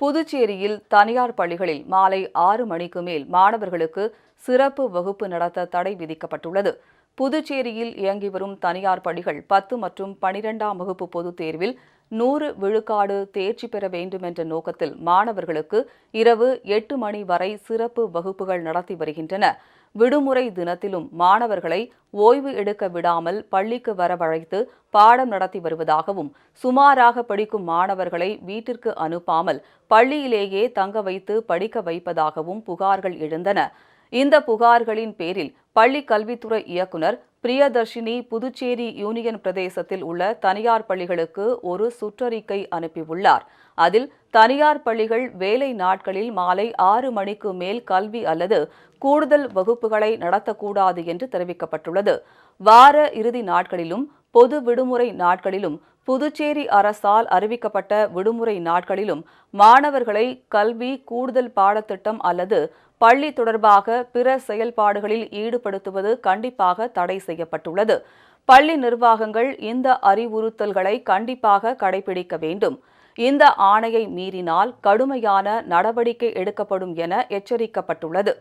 புதுச்சேரியில் தனியார் பள்ளிகளில் மாலை ஆறு மணிக்கு மேல் மாணவர்களுக்கு சிறப்பு வகுப்பு நடத்த தடை விதிக்கப்பட்டுள்ளது. புதுச்சேரியில் இயங்கி வரும் தனியார் பள்ளிகள் பத்து மற்றும் பனிரெண்டாம் வகுப்பு பொதுத் தேர்வில் நூறு விழுக்காடு தேர்ச்சி பெற வேண்டும் என்ற நோக்கத்தில் மாணவர்களுக்கு இரவு எட்டு மணி வரை சிறப்பு வகுப்புகள் நடத்தி வருகின்றன. விடுமுறை தினத்திலும் மாணவர்களை ஓய்வு எடுக்க விடாமல் பள்ளிக்கு வரவழைத்து பாடம் நடத்தி வருவதாகவும் சுமாராக படிக்கும் மாணவர்களை வீட்டிற்கு அனுப்பாமல் பள்ளியிலேயே தங்க வைத்து படிக்க வைப்பதாகவும் புகார்கள் எழுந்தன. இந்த புகார்களின் பேரில் பள்ளி கல்வித்துறை இயக்குனர் பிரியதர்ஷினி புதுச்சேரி யூனியன் பிரதேசத்தில் உள்ள தனியார் பள்ளிகளுக்கு ஒரு சுற்றறிக்கை அனுப்பியுள்ளார். அதில் தனியார் பள்ளிகள் வேலை நாட்களில் மாலை ஆறு மணிக்கு மேல் கல்வி அல்லது கூடுதல் வகுப்புகளை நடத்தக்கூடாது என்று தெரிவிக்கப்பட்டுள்ளது. வார இறுதி நாட்களிலும் பொது விடுமுறை நாட்களிலும் புதுச்சேரி அரசால் அறிவிக்கப்பட்ட விடுமுறை நாட்களிலும் மாணவர்களை கல்வி கூடுதல் பாடத்திட்டம் அல்லது பள்ளி தொடர்பாக பிற செயல்பாடுகளில் ஈடுபடுத்துவது கண்டிப்பாக தடை செய்யப்பட்டுள்ளது. பள்ளி நிர்வாகங்கள் இந்த அறிவுறுத்தல்களை கண்டிப்பாக கடைபிடிக்க வேண்டும். இந்த ஆணையை மீறினால் கடுமையான நடவடிக்கை எடுக்கப்படும் என எச்சரிக்கப்பட்டுள்ளது.